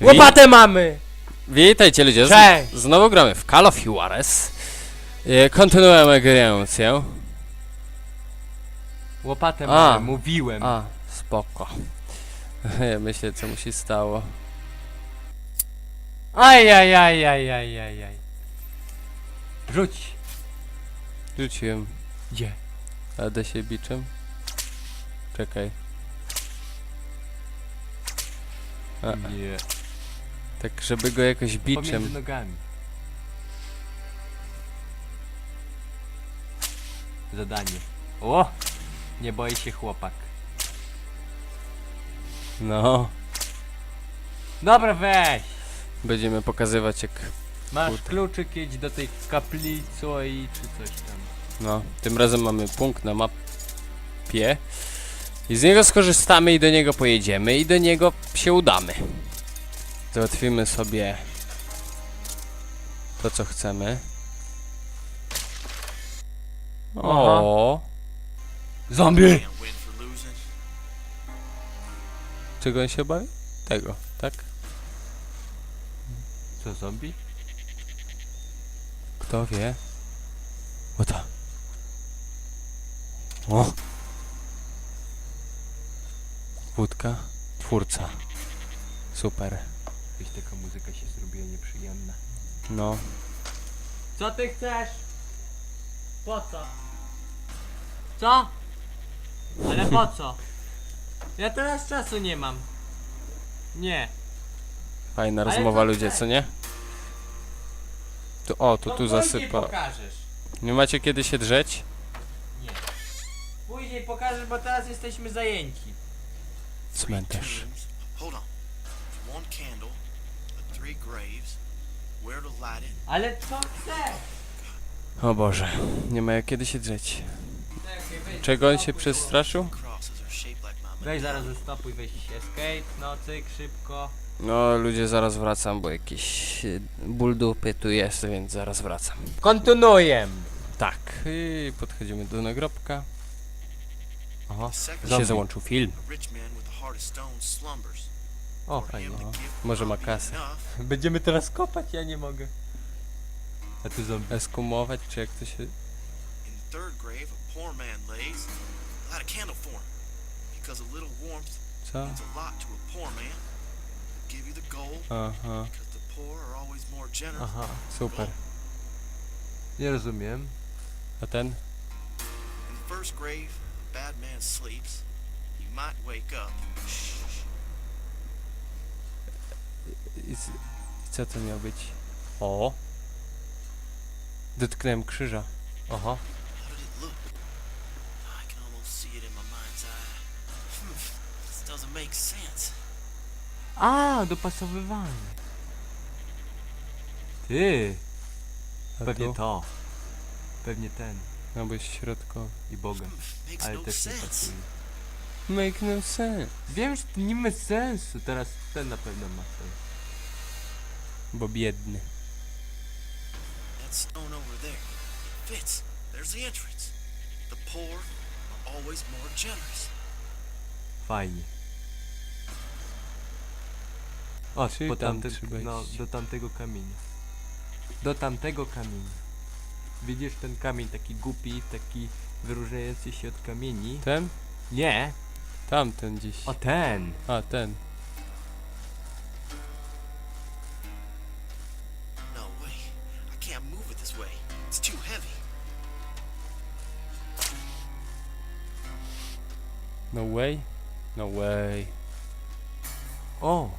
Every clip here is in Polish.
Łopatę mamy! Witajcie ludzie, z- Cześć! znowu gramy w Call of Juarez. E, Kontynuujemy grę. Łopatę A. mamy, mówiłem. A, spoko. Myślę co mu się stało. Aj, aj, aj, aj, aj, aj, aj. Rzuć. Rzuciłem. Gdzie? A da się biczem? Czekaj. A, Nie. Tak żeby go jakoś Pomiędzy biczem. nogami. Zadanie. O! Nie boi się chłopak. No. Dobra, weź! Będziemy pokazywać jak... Masz Kurde. kluczyk, jedź do tej kaplicy i czy coś tam. No. Tym razem mamy punkt na mapie. I z niego skorzystamy i do niego pojedziemy i do niego się udamy. Załatwimy sobie to co chcemy. O, Zombie! Czego on się bawi? Tego, tak? Co, zombie? Kto wie? O to. O! Wódka. Twórca. Super. Jakaś taka muzyka się zrobiła nieprzyjemna. No. Co ty chcesz? Po co? Co? Ale po co? Ja teraz czasu nie mam. Nie. Fajna Ale rozmowa to ludzie, chcesz. co nie? Tu, o, tu, To tu później zasypa. pokażesz. Nie macie kiedy się drzeć? Nie. Później pokażesz, bo teraz jesteśmy zajęci. Cmentarz. Hold on. One candle, three graves. Where to it? Ale co chcesz? O Boże, nie ma jak kiedy się drzeć. Czego on się przestraszył? Crosses are shaped like bo- Weź zaraz zestopuj, weź escape, no cyk, szybko. No ludzie, zaraz wracam, bo jakiś e, ból dupy tu jest, więc zaraz wracam. Kontynuuję. Tak, i podchodzimy do nagrobka. Aha, Second się załączył film. A rich man with a heart of stone slumbers. O, fajnie. give Może ma kasę. Będziemy teraz kopać, ja nie mogę. A tu zombie. Eskumować, czy jak to się... In the third grave, a poor man lays. Light a candle for him. Because a little warmth Co? means a lot to a poor man. Give you the gold. Aha, Because the poor are always more generous. Aha, super. nie rozumiem. A ten? In the first grave, a bad man sleeps. He might wake up. Shh. I co to miał być? O! Dotknąłem krzyża. Aha. Hmm. A, dopasowywanie. Ty, A pewnie tu? to. Pewnie ten. No bo jest środkowy. I Boga. Hmm, Ale no też nie pasuje. Make no sense. Wiem, że to nie ma sensu. Teraz ten na pewno ma sens. Bo biedny. That stone over there fits. There's the entrance. The poor are always more generous. Fajnie. O, Czyli po tam tamte, trzeba no, iść. do tamtego kamienia. Do tamtego kamienia. Widzisz ten kamień taki głupi, taki wyróżniający się od kamieni? Ten? Nie, Tamten gdzieś. o ten. A, ten. No way? No way. O,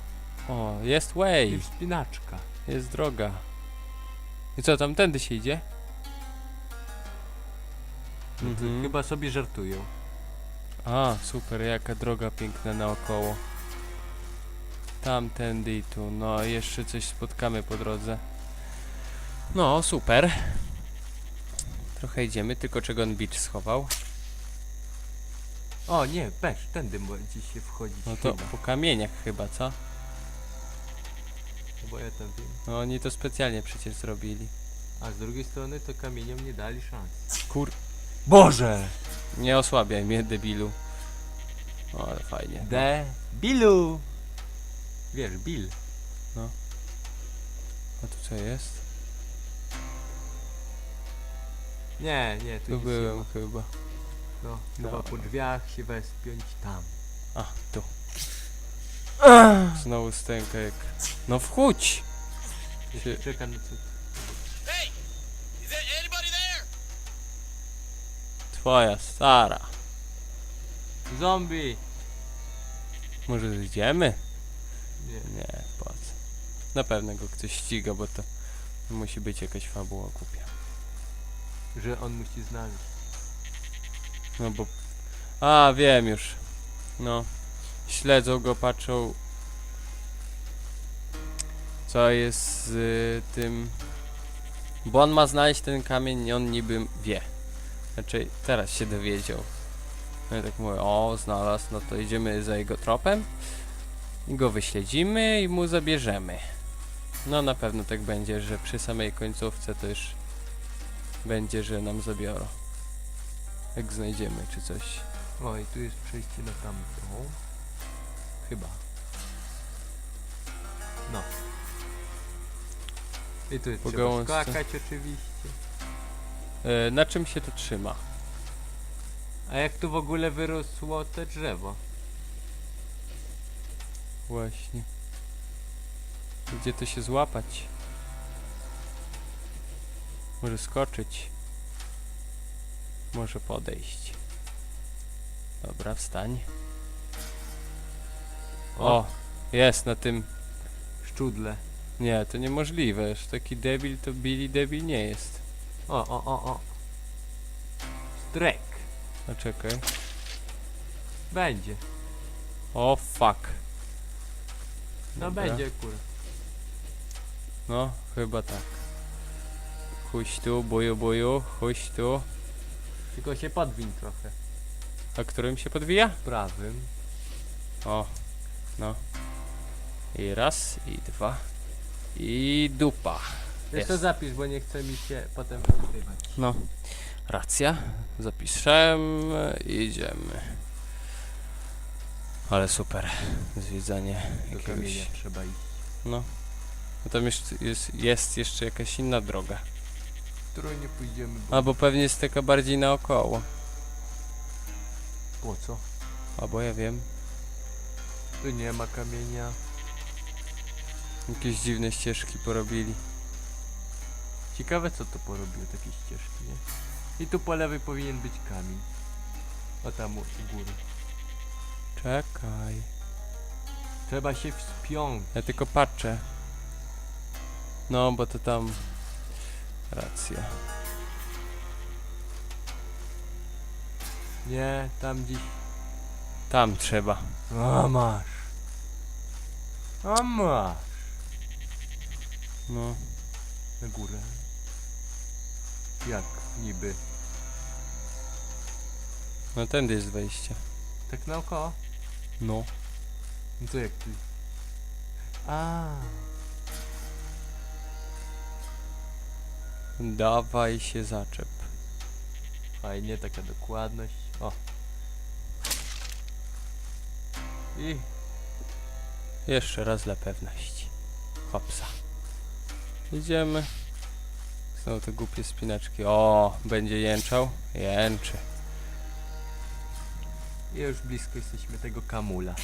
O, jest way. i wspinaczka. Jest droga. I co, tam tędy się idzie? No to Mhm. Chyba sobie żartują. A, super, jaka droga piękna naokoło. Tamtędy i tu, no jeszcze coś spotkamy po drodze. No, super. Trochę idziemy, tylko czego on beach schował. O nie, pesz, tędy będzie się wchodzić No to chyba. po kamieniach chyba, co? Bo ja tam wiem. No oni to specjalnie przecież zrobili. A z drugiej strony to kamieniom nie dali szans. Kur... Boże! Nie osłabiaj mnie, debilu. O, ale fajnie. De Billu! Wiesz, Bill. No. A tu co jest? Nie, nie, tu, Tu nic nie byłem ma. chyba. No, No. chyba po drzwiach się wespiąć tam. A, tu. Znowu stęka jak... No wchódź! Jeszcze Się- czeka na cud. Hey! Is there anybody there? Twoja stara. Zombie! Może idziemy? Nie. Nie, po co? Na pewno go ktoś ściga, bo to musi być jakaś fabuła głupia. Że on musi znaleźć. No bo... A, wiem już. No. Śledzą go, patrzą... Co jest z y, tym... Bo on ma znaleźć ten kamień i on niby wie. Znaczy, teraz się dowiedział. No i tak mówię, o, znalazł, no to idziemy za jego tropem. I go wyśledzimy i mu zabierzemy. No na pewno tak będzie, że przy samej końcówce to już będzie, że nam zabiorą. Jak znajdziemy, czy coś. O, i tu jest przejście na tamtą. Chyba. No. I tu jest Po trzeba gałązce. skakać oczywiście. E, na czym się to trzyma? A jak tu w ogóle wyrosło te drzewo? Właśnie. Gdzie to się złapać? Może skoczyć. Może podejść. Dobra, wstań. O, jest na tym. Szczudle. Nie, to niemożliwe. Już taki debil to Billy debil nie jest. O, o, o, o. Strek. A czekaj. Będzie. O fuck. No Dobra. będzie kur. No, chyba tak. Chuś tu, buju, buju, chuś tu. Tylko się podwiń trochę. A którym się podwija? Prawym. O, no. I raz, i dwa. I dupa. Wiesz to Jest. zapisz, bo nie chce mi się potem wykrywać. No, racja. Zapiszemy, idziemy. Ale super. Zwiedzanie Do jakiegoś... kamienia trzeba iść. No. No tam jeszcze jest, jest jeszcze jakaś inna droga. Którą nie pójdziemy, bo... Albo pewnie jest taka bardziej naokoło. Po co? Albo ja wiem. Tu nie ma kamienia. Jakieś dziwne ścieżki porobili. Ciekawe co to porobiło takie ścieżki, nie? I tu po lewej powinien być kamień. O tam u góry. Czekaj. Trzeba się wspiąć. Ja tylko patrzę. No, bo to tam... Racja. Nie, tam gdzieś... Tam trzeba. A masz. A masz. No. Na górę. Jak niby? No tędy jest wejście. Tak naokoło? No. No to jak ty? A. Dawaj się zaczep. Fajnie, taka dokładność. O. I Jeszcze raz dla pewności. Hopsa. Idziemy. Znowu te głupie spinaczki. O, będzie jęczał? Jęczy. i już blisko jesteśmy tego kamula.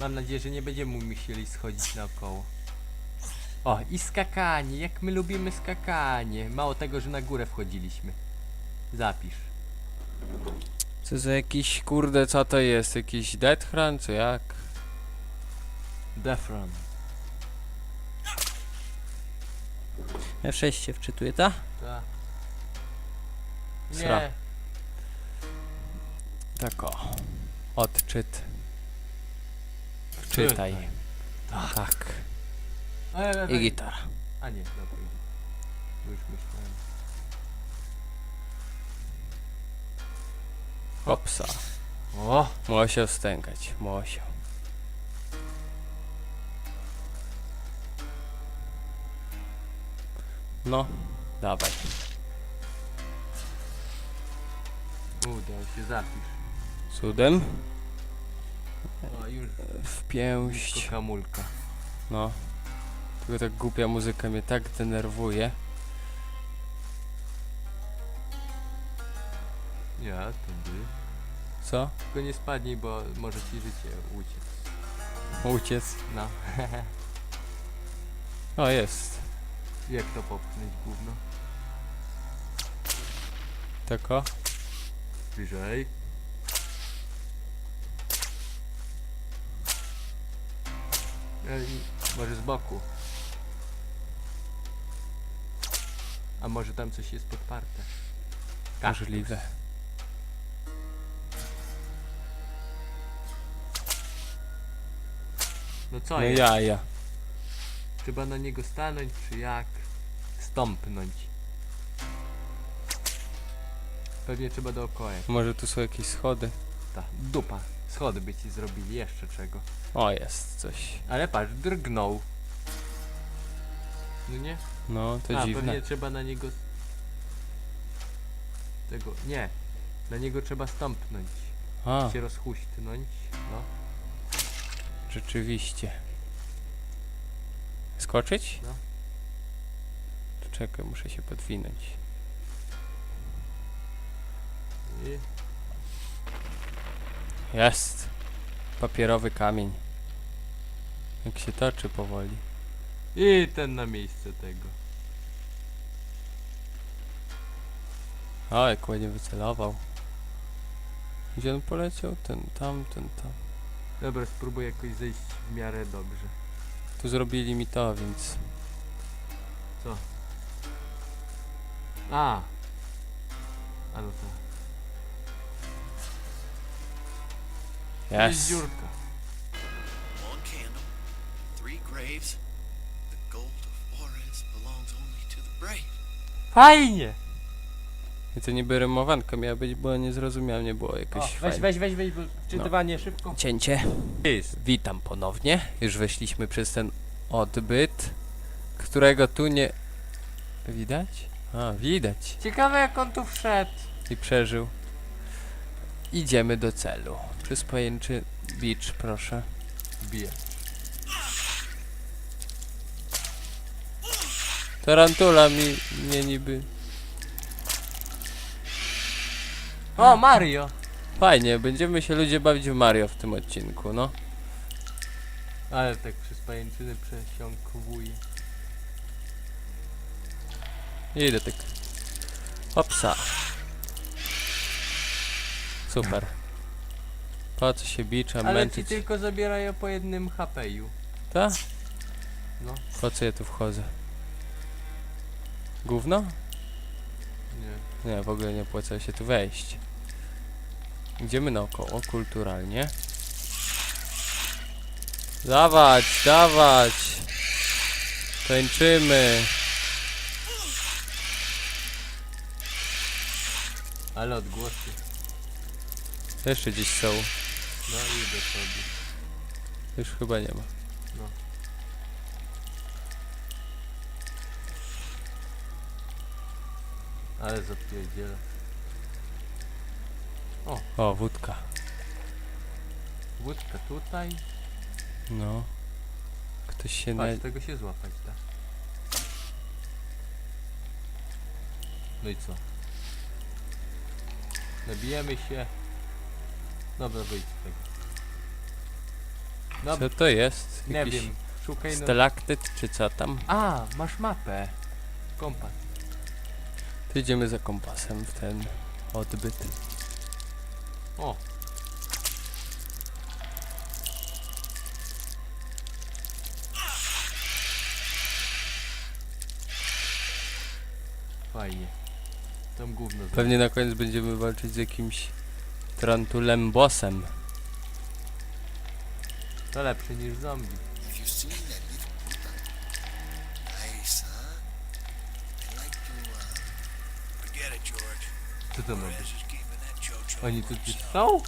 Mam nadzieję, że nie będziemy musieli schodzić naokoło. O, i skakanie, jak my lubimy skakanie. Mało tego, że na górę wchodziliśmy. Zapisz. Co za jakiś, kurde, co to jest? Jakiś Death Run, czy jak? Defron. F6 się wczytuje, ta? Tak. Sra. Nie. Tak o. Odczyt. Wczytaj. Tak. I gitara. A nie, dobra. Już myślałem. Hopsa. O! Musiał stękać, musiał. No, dawaj. Udało się, zapisz. Cudem. O, już W pięść. No. Tylko tak głupia muzyka mnie tak denerwuje. Ja, to by. Co? Tylko nie spadnij, bo może ci życie uciec. Uciec. No. O, jest. Jak to popchnąć gówno? Tak o. Bliżej. Ej, może z boku. A może tam coś jest podparte? Kaktus. Możliwe. No co No jest? jaja. Trzeba na niego stanąć, czy jak? Stąpnąć. Pewnie trzeba dookoła. Może tu są jakieś schody? Ta dupa. Schody by ci zrobili, jeszcze czego. O, jest coś. Ale patrz, drgnął. No nie? No, to A, dziwne. pewnie trzeba na niego... Tego, nie. Na niego trzeba stąpnąć. A, Się rozhuśtnąć. No, rzeczywiście. Skoczyć? No. To Czekaj, muszę się podwinąć. i... Jest! Papierowy kamień. Jak się toczy powoli. I ten na miejsce tego. O, jak ładnie wycelował. Gdzie on poleciał? Ten tam, ten tam. Dobra, spróbuj jakoś zejść w miarę dobrze. Tu zrobili mi to, więc... Co? A! A no to. Jest Jest! dziurka. One candle, three graves. Fajnie! I to niby rymowanka miała być, bo nie zrozumiałem, nie było O, jakoś weź, fajne. weź, weź, weź, bo wczytywanie szybko. Cięcie. Jest. Witam ponownie. Już weszliśmy przez ten odbyt, którego tu nie... Widać? A, widać. Ciekawe jak on tu wszedł. I przeżył. Idziemy do celu. Przez pojęczy beach, proszę. Bije. Tarantula mi mnie niby... O, Mario! Fajnie, będziemy się ludzie bawić w Mario w tym odcinku, no. Ale tak przez pajęczyny przesiąkowuje. Idę tak. Hopsa. Super. Po co się bicza, Ale ci męczyć? tylko zabierają po jednym HP-ju. Ta? No, Po co ja tu wchodzę? Gówno? nie. Nie, w ogóle nie opłaca się tu wejść. Idziemy naokoło, kulturalnie. Dawać, dawać! Tańczymy! Ale odgłosy. Jeszcze gdzieś są. No idę sobie. Już chyba nie ma. No. Ale zapierdzielę. O, wódka. Łódka tutaj. No. Ktoś się na... Patrz, tego się złapać da. No i co? Nabijemy się. Dobra, wyjdź z tego. No, Co to jest? nie Jakiś wiem. Szukaj no. Stalaktyt czy co tam? A, masz mapę. Kompas. To idziemy za kompasem w ten odbyt. O. Fajnie. Tam gówno. Pewnie na koniec będziemy walczyć z jakimś Trantulem bossem. To lepsze niż zombie. Have you seen Co to ma być? Oni tu są?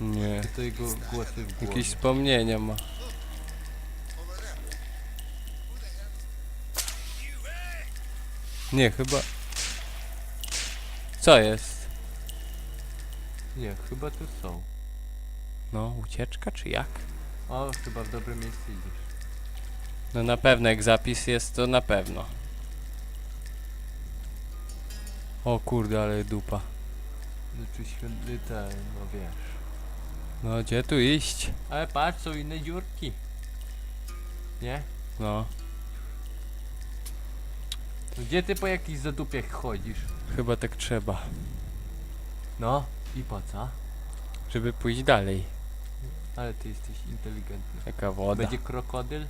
Nie. Czy to jego głosy w głowie? Jakieś wspomnienia ma. Nie, chyba... Co jest? Nie, chyba tu są. No, ucieczka czy jak? O, chyba w dobre miejsce idziesz. No na pewno jak zapis jest, to na pewno. O kurde, ale dupa. Znaczy święty ten, no wiesz. No gdzie tu iść? Ale patrz, są inne dziurki. Nie? No, No Gdzie ty po jakichś zadupiach chodzisz? chyba tak trzeba. No, i po co? Żeby pójść dalej. Ale ty jesteś inteligentny. Jaka woda. Będzie krokodyl?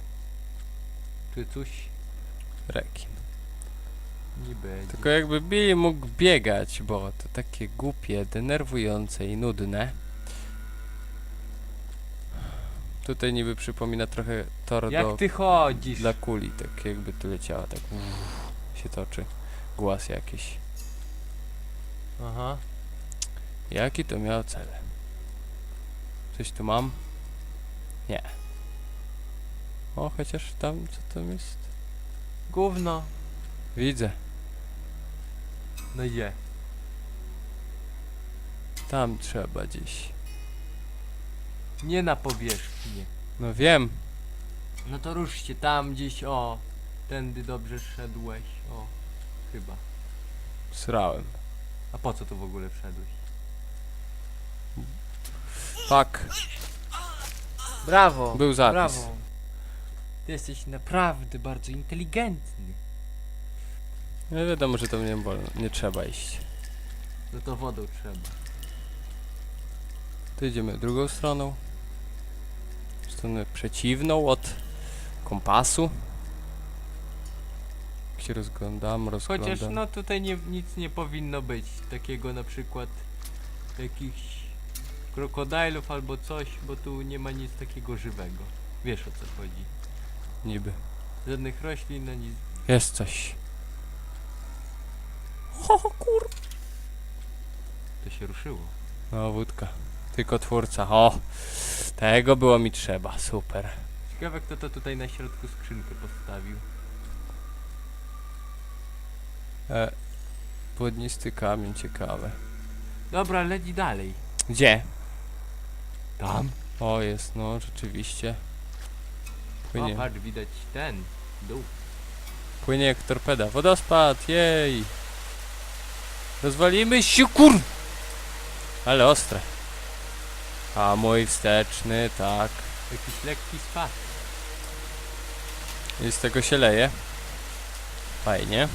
Czy coś? Rekin. Nie będzie. Tylko jakby Billy mógł biegać, bo to takie głupie, denerwujące i nudne. Tutaj niby przypomina trochę tor Jak do, ty chodzisz? dla kuli, tak jakby tu leciała, tak uff, się toczy. Głaz jakiś. Aha. Jaki to miał cel? Coś tu mam? Nie. O, chociaż tam, co tam jest? Gówno. Widzę. No gdzie? Tam trzeba gdzieś. Nie na powierzchnię. No wiem. No to ruszcie tam gdzieś, o. Tędy dobrze szedłeś, o. Chyba. Srałem. A po co tu w ogóle wszedłeś? Fuck. Brawo! Był zapis. Brawo! Ty jesteś naprawdę bardzo inteligentny. No wiadomo, że to nie wolno. Nie trzeba iść. No to wodą trzeba. To idziemy drugą stroną. Stronę przeciwną od kompasu. Jak się rozglądam, rozglądam. Chociaż no tutaj nie, nic nie powinno być. Takiego na przykład jakichś krokodylów albo coś, bo tu nie ma nic takiego żywego. Wiesz o co chodzi. Niby. Żadnych roślin, ani nic. Jest coś. O kur... To się ruszyło. No, wódka. Tylko twórca. O! Tego było mi trzeba. Super. Ciekawe kto to tutaj na środku skrzynkę postawił. E, płodnisty kamień, ciekawe. Dobra, leci dalej. Gdzie? Tam? O, jest, no, rzeczywiście. O, Płynie. patrz, widać ten dół. Płynie jak torpeda. Wodospad, jej! Rozwalimy się, kur... Ale ostre. A mój wsteczny, tak. Jakiś lekki spad. I z tego się leje. Fajnie.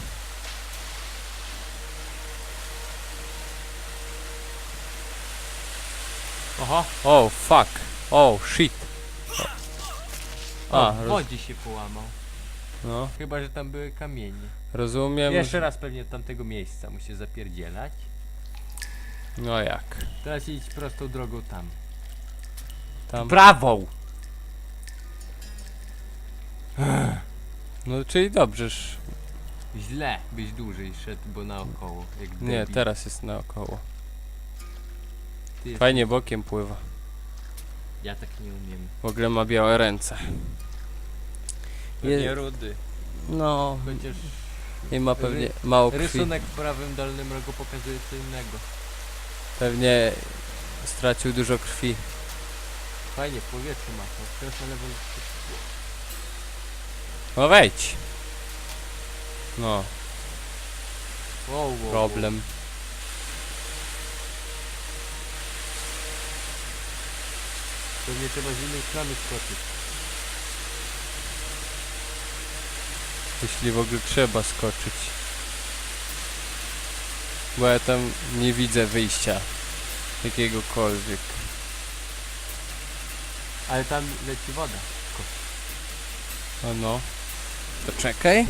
Oho, Oh, fuck. Oh, shit. o, A, w roz, wodzie się połamał. no, Chyba, że tam były kamienie. Rozumiem. Jeszcze raz pewnie od tamtego miejsca musi zapierdzielać. No jak? Teraz idź prostą drogą tam. Tam. Prawą! No, czyli dobrzeż. Źle byś dłużej szedł, bo naokoło. Jak Nie, debil. teraz jest naokoło. Ty jest- Fajnie bokiem pływa. Ja tak nie umiem. W ogóle ma białe ręce. Pewnie Je- rudy. No, Chociaż i ma pewnie mało krwi. rysunek w prawym dolnym rogu pokazuje co innego. Pewnie stracił dużo krwi. Fajnie, w powietrzu machał. Teraz na lewo. No wejdź. No, Wow, wow, problem. Wow. Pewnie trzeba z innej strony skoczyć. Jeśli w ogóle trzeba skoczyć. Bo ja tam nie widzę wyjścia. Jakiegokolwiek. Ale tam leci woda. O no. To czekaj.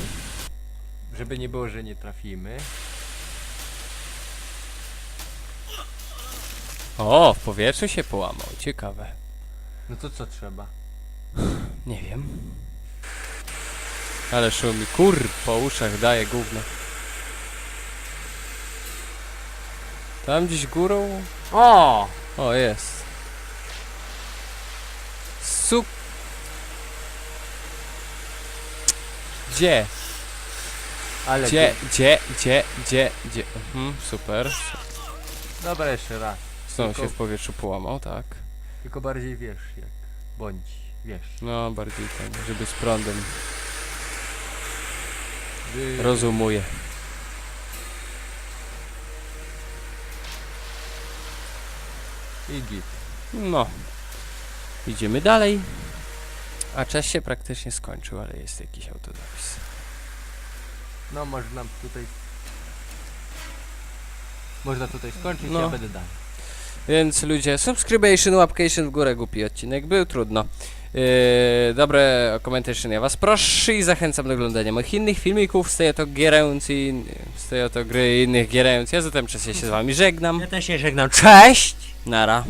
Żeby nie było, że nie trafimy. O, w powietrzu się połamał. Ciekawe. No to co trzeba? Nie wiem. Ale szumi. Kur, po uszach daje gówno. Tam gdzieś górą? O! O, jest. Sup. Gdzie? Ale Gdzie, gdzie, gdzie, gdzie, gdzie? Mhm, super. Dobra, jeszcze raz. Znowu Tylko- się w powietrzu połamał, tak. Tylko bardziej wiesz jak. Bądź. wiesz. No, bardziej ten, żeby z prądem. Rozumuję. I git. No. Idziemy dalej. A czas się praktycznie skończył, ale jest jakiś autodopis. No może nam tutaj... Można tutaj skończyć, No. ja będę dalej. Więc ludzie, subscription, łapcation w górę, głupi odcinek był, trudno. Yy, dobre commentation, ja was proszę i zachęcam do oglądania moich innych filmików z tej oto gierając i gry innych gierając. Ja zatem czas ja się z wami żegnam. Ja też się żegnam. Cześć! Nara.